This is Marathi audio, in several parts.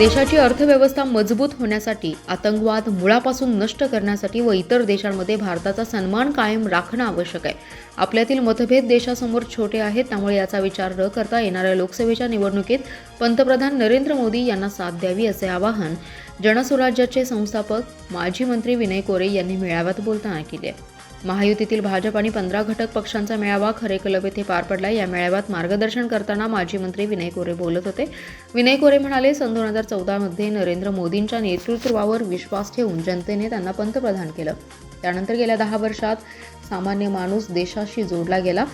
देशाची अर्थव्यवस्था मजबूत होण्यासाठी आतंकवाद मुळापासून नष्ट करण्यासाठी व इतर देशांमध्ये भारताचा सन्मान कायम राखणं आवश्यक आहे. आपल्यातील मतभेद देशासमोर छोटे आहेत त्यामुळे याचा विचार न करता येणाऱ्या लोकसभेच्या निवडणुकीत पंतप्रधान नरेंद्र मोदी यांना साथ द्यावी असे आवाहन जनस्वराज्याचे संस्थापक माजी मंत्री विनय कोरे यांनी मेळाव्यात बोलताना केले आहे. महायुतीतील भाजप आणि पंधरा घटक पक्षांचा मेळावा खरेकलब येथे पार पडला या मेळाव्यात मार्गदर्शन करताना माजी मंत्री विनय कोरे बोलत होते. विनय कोरे म्हणाले सन दोन हजार चौदामध्ये नरेंद्र मोदींच्या नेतृत्वावर विश्वास ठेवून जनतेने त्यांना पंतप्रधान केलं. त्यानंतर गेल्या दहा वर्षात सामान्य माणूस देशाशी जोडला गेला.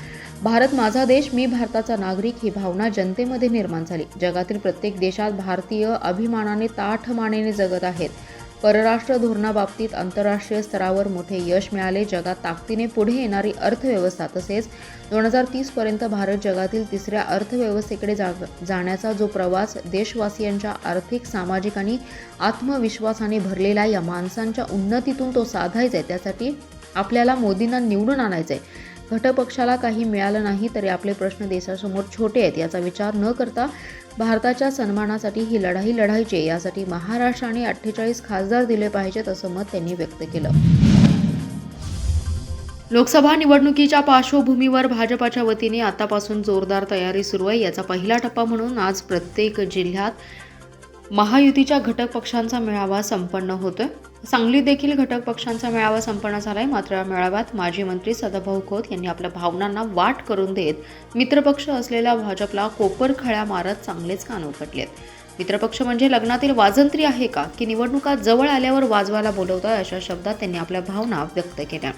भारत माझा देश मी भारताचा नागरिक ही भावना जनतेमध्ये निर्माण झाली. जगातील प्रत्येक देशात भारतीय अभिमानाने ताठ मानेने जगत आहेत. परराष्ट्र धोरणाबाबतीत आंतरराष्ट्रीय स्तरावर मोठे यश मिळाले. जगात ताकदीने पुढे येणारी अर्थव्यवस्था तसेच दोन हजार तीसपर्यंत भारत जगातील तिसऱ्या अर्थव्यवस्थेकडे जा जाण्याचा जो प्रवास देशवासियांच्या आर्थिक सामाजिक आणि आत्मविश्वासाने भरलेला या माणसांच्या उन्नतीतून तो साधायचा आहे. त्यासाठी आपल्याला मोदींना निवडून आणायचं आहे घटपक्षाला काही मिळालं नाही तरी आपले प्रश्न देशासमोर छोटे आहेत याचा विचार न करता भारताच्या सन्मानासाठी ही लढाई लढायची आहे. यासाठी महाराष्ट्राने अठ्ठेचाळीस खासदार दिले पाहिजेत असं मत त्यांनी व्यक्त केलं. लोकसभा निवडणुकीच्या पार्श्वभूमीवर भाजपाच्या वतीने आतापासून जोरदार तयारी सुरू आहे. याचा पहिला टप्पा म्हणून आज प्रत्येक जिल्ह्यात महायुतीच्या घटक पक्षांचा मेळावा संपन्न होतोय. सांगलीत देखील घटक पक्षांचा मेळावा संपन्न झालाय. मात्र या मेळाव्यात माजी मंत्री सदाभाऊ खोत यांनी आपल्या भावनांना वाट करून देत मित्रपक्ष असलेल्या भाजपला कोपरखळ्या मारत चांगलेच कान उपटलेत मित्रपक्ष म्हणजे लग्नातील वाजंत्री आहे का? की निवडणुका जवळ आल्यावर वाजवायला बोलवतात अशा शब्दात त्यांनी आपल्या भावना व्यक्त केल्या.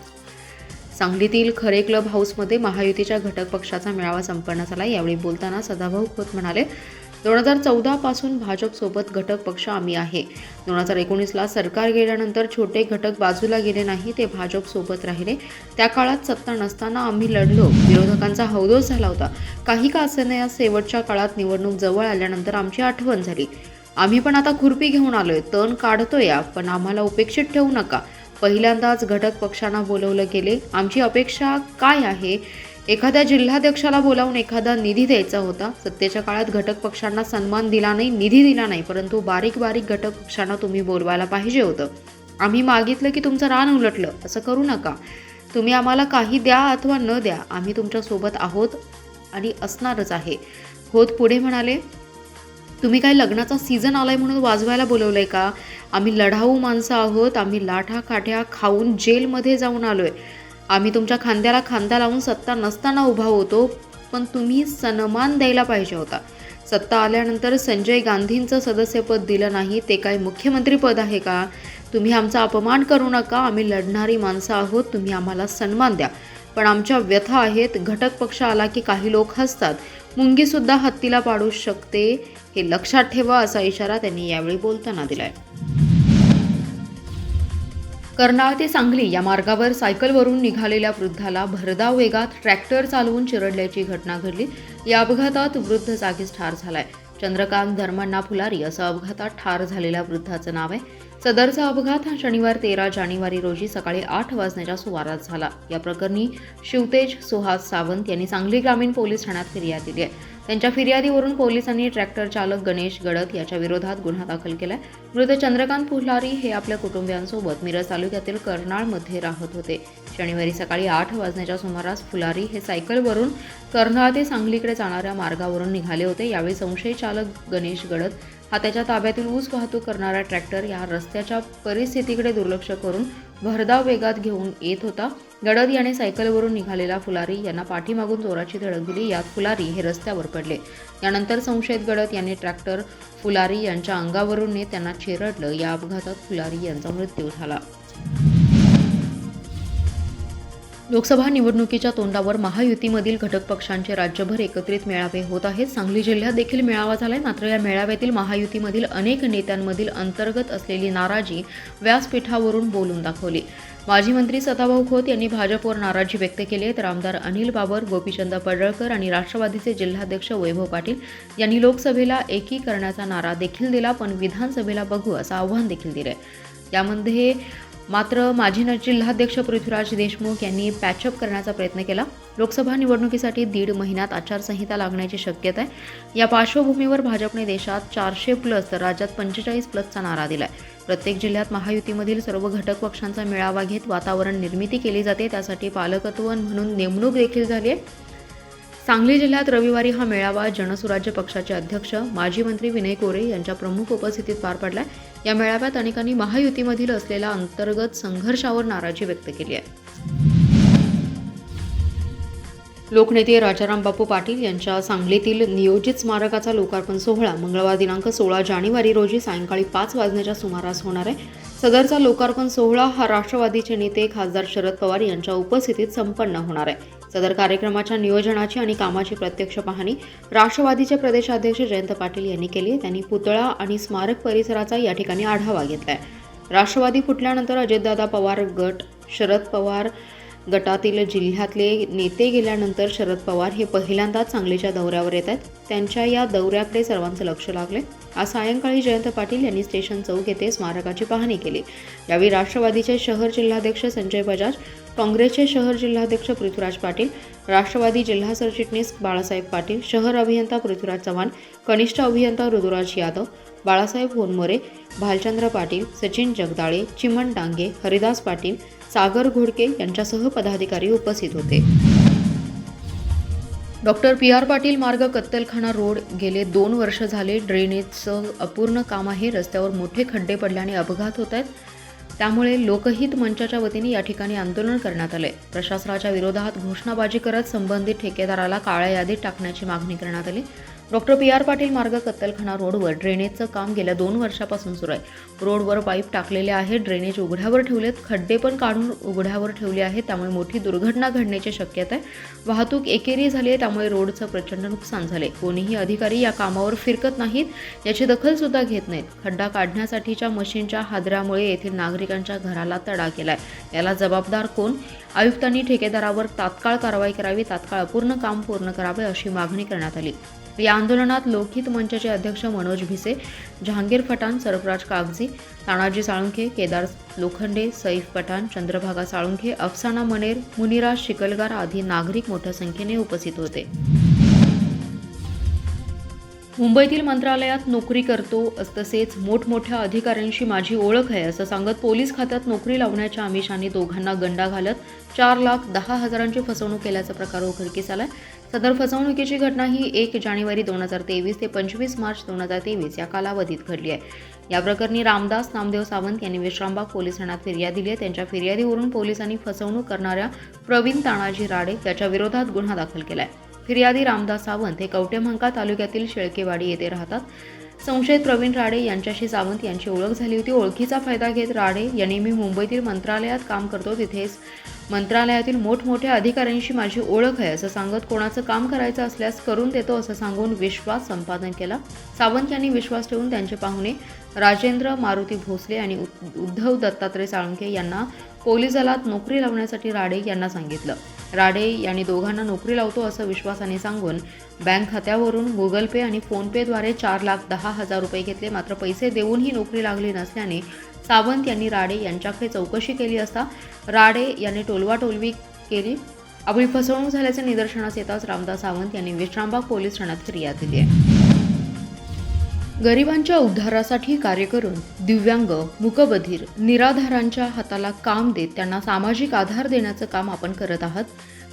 सांगलीतील खरे क्लब हाऊसमध्ये महायुतीच्या घटक पक्षाचा मेळावा संपन्न झाला. यावेळी बोलताना सदाभाऊ खोत म्हणाले दोन हजार चौदापासून भाजपसोबत घटक पक्ष आम्ही आहे. दोन हजार एकोणीसला सरकार गेल्यानंतर छोटे घटक बाजूला गेले नाही ते भाजपसोबत राहिले. त्या काळात सत्ता नसताना आम्ही लढलो. विरोधकांचा हौदोस झाला होता. काही का असं नाही शेवटच्या काळात निवडणूक जवळ आल्यानंतर आमची आठवण झाली. आम्ही पण आता खुरपी घेऊन आलोय. तण काढतो या पण आम्हाला उपेक्षित ठेवू नका. पहिल्यांदाच घटक पक्षांना बोलवलं गेले. आमची अपेक्षा काय आहे? एखाद्या जिल्हाध्यक्षाला बोलावून एखादा निधी द्यायचा होता सत्तेच्या काळात घटक पक्षांना सन्मान दिला नाही निधी दिला नाही परंतु बारीक बारीक घटक पक्षांना तुम्ही बोलवायला पाहिजे होतं. आम्ही मागितलं की तुमचं रान उलटलं असं करू नका. तुम्ही आम्हाला काही द्या अथवा न द्या आम्ही तुमच्यासोबत आहोत आणि असणारच आहे. होत पुढे म्हणाले तुम्ही काय लग्नाचा सीझन आलाय म्हणून वाजवायला बोलवलंय का? आम्ही लढाऊ माणसं आहोत आम्ही लाठा काठ्या खाऊन जेलमध्ये जाऊन आलोय. आम्ही तुमच्या खांद्याला खांदा लावून सत्ता नसताना उभा होतो पण तुम्ही सन्मान द्यायला पाहिजे होता. सत्ता आल्यानंतर संजय गांधींचं सदस्यपद दिलं नाही ते काय मुख्यमंत्रीपद आहे का? तुम्ही आमचा अपमान करू नका आम्ही लढणारी माणसं आहोत तुम्ही आम्हाला सन्मान द्या. पण आमच्या व्यथा आहेत घटक पक्ष आला की काही लोक हसतात. मुंगीसुद्धा हत्तीला पाडू शकते हे लक्षात ठेवा असा इशारा त्यांनी यावेळी बोलताना दिला आहे कर्नाळ ते सांगली या मार्गावर सायकलवरून निघालेल्या वृद्धाला भरधाव वेगात ट्रॅक्टर चालवून चिरडल्याची घटना घडली. या अपघातात वृद्ध जागीच ठार झालाय. चंद्रकांत धर्मण्णा फुलारी असं अपघातात ठार झालेल्या वृद्धाचं नाव आहे. सदरचा अपघात हा शनिवार तेरा जानेवारी रोजी सकाळी आठ वाजण्याच्या सुमारास झाला. या प्रकरणी शिवतेज सुहास सावंत यांनी सांगली ग्रामीण पोलीस ठाण्यात फिर्याद दिली आहे. त्यांच्या फिर्यादीवरून पोलिसांनी ट्रॅक्टर चालक गणेश गडत याच्या विरोधात गुन्हा दाखल केला मृत चंद्रकांत फुलारी हे आपल्या कुटुंबियांसोबत मिरज तालुक्यातील कर्नाळमध्ये राहत होते. शनिवारी सकाळी आठ वाजण्याच्या सुमारास फुलारी हे सायकलवरून कर्नाळ ते सांगलीकडे जाणाऱ्या मार्गावरून निघाले होते. यावेळी संशयी चालक गणेश गडत हा त्याच्या ताब्यातील ऊस वाहतूक करणारा ट्रॅक्टर या रस्त्याच्या परिस्थितीकडे दुर्लक्ष करून भरधाव वेगात घेऊन येत होता. गडद याने सायकलवरून निघालेला फुलारी यांना पाठीमागून जोराची धडक दिली. यात फुलारी हे रस्त्यावर पडले. यानंतर संशयित गडद यांनी ट्रॅक्टर फुलारी यांच्या अंगावरून ने त्यांना चिरडलं. या अपघातात फुलारी यांचा मृत्यू झाला. लोकसभा निवडणुकीच्या तोंडावर महायुतीमधील घटक पक्षांचे राज्यभर एकत्रित मेळावे होत आहेत. सांगली जिल्ह्यात देखील मेळावा झालाय. मात्र या मेळाव्यातील महायुतीमधील अनेक नेत्यांमधील अंतर्गत असलेली नाराजी व्यासपीठावरून बोलून दाखवली. माजी मंत्री सदाभाऊ खोत यांनी भाजपवर नाराजी व्यक्त केली तर आमदार अनिल बाबर गोपीचंद पडळकर आणि राष्ट्रवादीचे जिल्हाध्यक्ष वैभव पाटील यांनी लोकसभेला एकी करण्याचा नारा देखील दिला पण विधानसभेला बघू असं आव्हान देखील दिलं यामध्ये मात्र माजी न- जिल्हाध्यक्ष पृथ्वीराज देशमुख यांनी पॅचअप करण्याचा प्रयत्न केला. लोकसभा निवडणुकीसाठी दीड महिन्यात आचारसंहिता लागण्याची शक्यता आहे. या पार्श्वभूमीवर भाजपने देशात चारशे प्लस तर राज्यात पंचेचाळीस प्लसचा नारा दिला आहे प्रत्येक जिल्ह्यात महायुतीमधील सर्व घटक पक्षांचा मेळावा घेत वातावरण निर्मिती केली जाते त्यासाठी पालकत्व म्हणून नेमणूक देखील झाली आहे. सांगली जिल्ह्यात रविवारी हा मेळावा जनसुराज्य पक्षाचे अध्यक्ष माजी मंत्री विनय कोरे यांच्या प्रमुख उपस्थितीत पार पडला या मेळाव्यात अनेकांनी महायुतीमधील असलेल्या अंतर्गत संघर्षावर नाराजी व्यक्त केली आहे. लोकनेते राजाराम बापू पाटील यांच्या सांगलीतील नियोजित स्मारकाचा लोकार्पण सोहळा मंगळवार दिनांक सोळा जानेवारी रोजी सायंकाळी पाच वाजण्याच्या सुमारास होणार आहे. सदरचा लोकार्पण सोहळा हा राष्ट्रवादीचे नेते खासदार शरद पवार यांच्या उपस्थितीत संपन्न होणार आहे. सदर कार्यक्रमाच्या नियोजनाची आणि कामाची प्रत्यक्ष पाहणी राष्ट्रवादीचे प्रदेशाध्यक्ष जयंत पाटील यांनी केली त्यांनी पुतळा आणि स्मारक परिसराचा या ठिकाणी आढावा घेतला आहे राष्ट्रवादी फुटल्यानंतर अजितदादा पवार गट शरद पवार गटातील जिल्ह्यातले नेते गेल्यानंतर शरद पवार हे पहिल्यांदाच सांगलीच्या दौऱ्यावर येत आहेत. त्यांच्या या दौऱ्याकडे सर्वांचं लक्ष लागले आज सायंकाळी जयंत पाटील यांनी स्टेशन चौक येथे स्मारकाची पाहणी केली. यावेळी राष्ट्रवादीचे शहर जिल्हाध्यक्ष संजय बजाज काँग्रेसचे शहर जिल्हाध्यक्ष पृथ्वीराज पाटील राष्ट्रवादी जिल्हा सरचिटणीस बाळासाहेब पाटील शहर अभियंता पृथ्वीराज चव्हाण कनिष्ठ अभियंता ऋतुराज यादव बाळासाहेब होनमोरे भालचंद्र पाटील सचिन जगदाळे चिमण डांगे हरिदास पाटील सागर घोडके यांच्यासह पदाधिकारी उपस्थित होते. डॉक्टर पी आर पाटील मार्ग कत्तलखाना रोड गेले दोन वर्ष झाले ड्रेनेजचं अपूर्ण काम आहे. रस्त्यावर मोठे खड्डे पडल्याने अपघात होत आहेत. त्यामुळे लोकहित मंचाच्या वतीने या ठिकाणी आंदोलन करण्यात आले प्रशासनाच्या विरोधात घोषणाबाजी करत संबंधित ठेकेदाराला काळ्या यादीत टाकण्याची मागणी करण्यात आली. डॉक्टर पी आर पाटील मार्ग कत्तलखाना रोडवर ड्रेनेजचं काम गेल्या दोन वर्षापासून सुरू आहे. रोडवर पाईप टाकलेले आहेत ड्रेनेज उघड्यावर ठेवलेत खड्डे पण काढून उघड्यावर ठेवले आहेत त्यामुळे मोठी दुर्घटना घडण्याची शक्यता आहे. वाहतूक एकेरी झाली आहे त्यामुळे रोडचं प्रचंड नुकसान झाले कोणीही अधिकारी या कामावर फिरकत नाहीत याची दखलसुद्धा घेत नाहीत. खड्डा काढण्यासाठीच्या मशीनच्या हादऱ्यामुळे येथील नागरिकांच्या घराला तडा केलाय. याला जबाबदार कोण? आयुक्तांनी ठेकेदारावर तात्काळ कारवाई करावी तात्काळ अपूर्ण काम पूर्ण करावे अशी मागणी करण्यात आली. या आंदोलनात लोकहित मंचाचे अध्यक्ष मनोज भिसे जहांगीर पठाण सरफराज कागजी तानाजी साळुंखे केदार लोखंडे सईफ पठाण चंद्रभागा साळुंखे अफसाना मनेर मुनिराज शिकलगार आदी नागरिक मोठ्या संख्येने उपस्थित होते. मुंबईतील मंत्रालयात नोकरी करतो तसेच मोठमोठ्या अधिकाऱ्यांशी माझी ओळख आहे असं सांगत पोलीस खात्यात नोकरी लावण्याच्या आमिषाने दोघांना गंडा घालत चार लाख दहा हजारांची फसवणूक केल्याचा प्रकार उघडकीस आलाय. सदर फसवणुकीची घटना ही एक जानेवारी दोन हजार तेवीस ते पंचवीस मार्च दोन हजार तेवीस या कालावधीत घडली आहे. या प्रकरणी रामदास नामदेव सावंत यांनी विश्रामबाग पोलीस ठाण्यात फिर्याद दिली आहे. त्यांच्या फिर्यादीवरून पोलिसांनी फसवणूक करणाऱ्या प्रवीण तानाजी राडे याच्या विरोधात गुन्हा दाखल केला आहे फिर्यादी रामदास सावंत हे कवटेमंका तालुक्यातील शेळकेवाडी येथे राहतात. संशयित प्रवीण राडे यांच्याशी सावंत यांची ओळख झाली होती. ओळखीचा फायदा घेत राडे यांनी मी मुंबईतील मंत्रालयात काम करतो. तिथेच मंत्रालयातील मोठमोठ्या अधिकाऱ्यांशी माझी ओळख आहे. असं सांगत कोणाचं काम करायचं असल्यास करून देतो असं सांगून विश्वास संपादन केला. सावंत यांनी विश्वास ठेवून त्यांचे पाहुणे राजेंद्र मारुती भोसले आणि उद्धव दत्तात्रय साळुंके यांना पोलीस दलात नोकरी लावण्यासाठी राडे यांना सांगितलं. राडे यांनी दोघांना नोकरी लावतो असं विश्वासाने सांगून बँक खात्यावरून गुगल पे आणि फोनपेद्वारे चार लाख दहा हजार रुपये घेतले. मात्र पैसे देऊनही नोकरी लागली नसल्याने सावंत यांनी राडे यांच्याकडे चौकशी केली असता राडे यांनी टोलवाटोलवी केली. आपली फसवणूक झाल्याचे निदर्शनास येताच रामदास सावंत यांनी विश्रामबाग पोलीस ठाण्यात फिर्याद दिली आहे. गरिबांच्या उद्धारासाठी कार्य करून दिव्यांग मुकबधीर निराधारांच्या हाताला काम देत त्यांना सामाजिक आधार देण्याचं काम आपण करत आहात.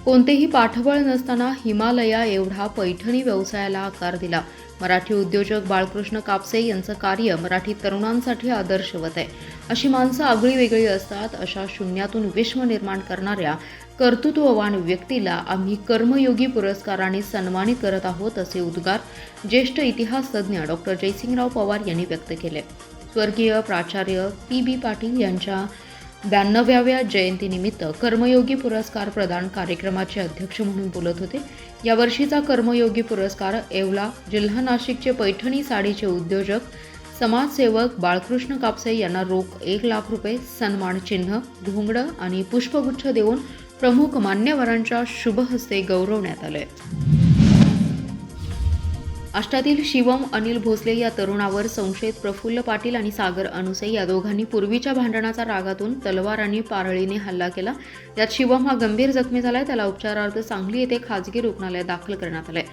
कोणतेही पाठबळ नसताना हिमालया एवढा पैठणी व्यवसायाला आकार दिला. मराठी उद्योजक बाळकृष्ण कापसे यांचं कार्य मराठी तरुणांसाठी आदर्शवत आहे. अशी माणसं आगळी वेगळी असतात अशा शून्यातून विश्व निर्माण करणाऱ्या कर्तृत्ववान व्यक्तीला आम्ही कर्मयोगी पुरस्काराने सन्मानित करत आहोत असे उद्गार ज्येष्ठ इतिहासतज्ञ डॉक्टर जयसिंगराव पवार यांनी व्यक्त केले. स्वर्गीय प्राचार्य पी बी पाटील यांच्या ब्याण्णव्याव्या जयंतीनिमित्त कर्मयोगी पुरस्कार प्रदान कार्यक्रमाचे अध्यक्ष म्हणून बोलत होते. यावर्षीचा कर्मयोगी पुरस्कार येवला जिल्हा नाशिकचे पैठणी साडीचे उद्योजक समाजसेवक बाळकृष्ण कापसे यांना रोख एक लाख रुपये सन्मान चिन्ह घोंगडं आणि पुष्पगुच्छ देऊन प्रमुख मान्यवरांच्या शुभहस्ते गौरवण्यात आले आष्टातील शिवम अनिल भोसले या तरुणावर संशयित प्रफुल्ल पाटील आणि सागर अनुसे या दोघांनी पूर्वीच्या भांडणाचा रागातून तलवार आणि पारळीने हल्ला केला. यात शिवम हा गंभीर जखमी झालाय. त्याला उपचारार्थ सांगली येथे खाजगी रुग्णालयात दाखल करण्यात आलंय.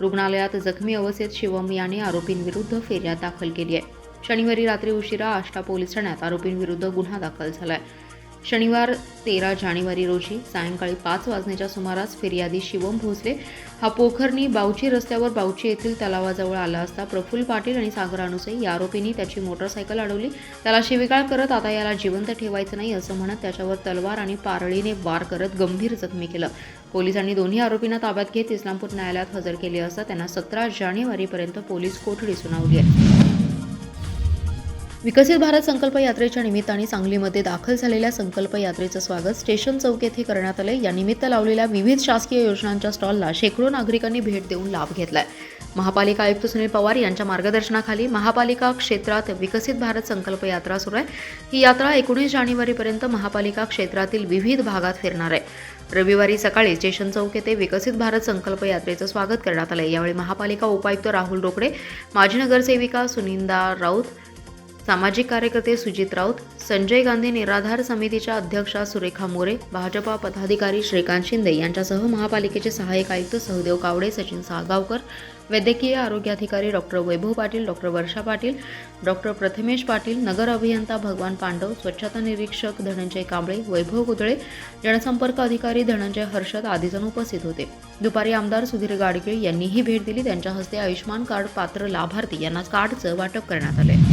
रुग्णालयात जखमी अवस्थेत शिवम याने आरोपींविरुद्ध फिर्याद दाखल केली आहे. शनिवारी रात्री उशिरा आष्टा पोलीस ठाण्यात आरोपींविरुद्ध गुन्हा दाखल झालाय. शनिवार तेरा जानेवारी रोजी सायंकाळी पाच वाजण्याच्या सुमारास फिर्यादी शिवम भोसले हा पोखरणी बावची रस्त्यावर बावची येथील तलावाजवळ आला असता प्रफुल्ल पाटील आणि सागर अनुसे या आरोपींनी त्याची मोटरसायकल अडवली. त्याला शिवीगाळ करत आता याला जिवंत ठेवायचं नाही असं म्हणत त्याच्यावर तलवार आणि पारळीने वार करत गंभीर जखमी केलं. पोलिसांनी दोन्ही आरोपींना ताब्यात घेत इस्लामपूर न्यायालयात हजर केले असता त्यांना सतरा जानेवारीपर्यंत पोलीस कोठडी सुनावली आहे. विकसित भारत संकल्प यात्रेच्या निमित्ताने सांगलीमध्ये दाखल झालेल्या संकल्प यात्रेचं स्वागत स्टेशन चौक येथे करण्यात आलं या निमित्त लावलेल्या विविध शासकीय योजनांच्या स्टॉलला शेकडो नागरिकांनी भेट देऊन लाभ घेतलाय. महापालिका आयुक्त सुनील पवार यांच्या मार्गदर्शनाखाली महापालिका क्षेत्रात विकसित भारत संकल्प यात्रा सुरू आहे. ही यात्रा एकोणीस जानेवारीपर्यंत महापालिका क्षेत्रातील विविध भागात फिरणार आहे. रविवारी सकाळी स्टेशन चौक येथे विकसित भारत संकल्प यात्रेचं स्वागत करण्यात आलं यावेळी महापालिका उपायुक्त राहुल रोकडे माजी नगरसेविका सुनिंदा राऊत सामाजिक कार्यकर्ते सुजित राऊत संजय गांधी निराधार समितीच्या अध्यक्षा सुरेखा मोरे भाजपा पदाधिकारी श्रीकांत शिंदे यांच्यासह महापालिकेचे सहाय्यक आयुक्त सहदेव कावडे सचिन साळगावकर वैद्यकीय आरोग्य अधिकारी doctor Vaibhav Patil doctor Varsha Patil doctor Prathamesh Patil नगर अभियंता भगवान पांडव स्वच्छता निरीक्षक धनंजय कांबळे वैभव कुदळे जनसंपर्क अधिकारी धनंजय हर्षद आदीजण उपस्थित होते. दुपारी आमदार सुधीर गाडगीळ यांनीही भेट दिली. त्यांच्या हस्ते आयुष्यमान कार्ड पात्र लाभार्थी यांना कार्डचं वाटप करण्यात आले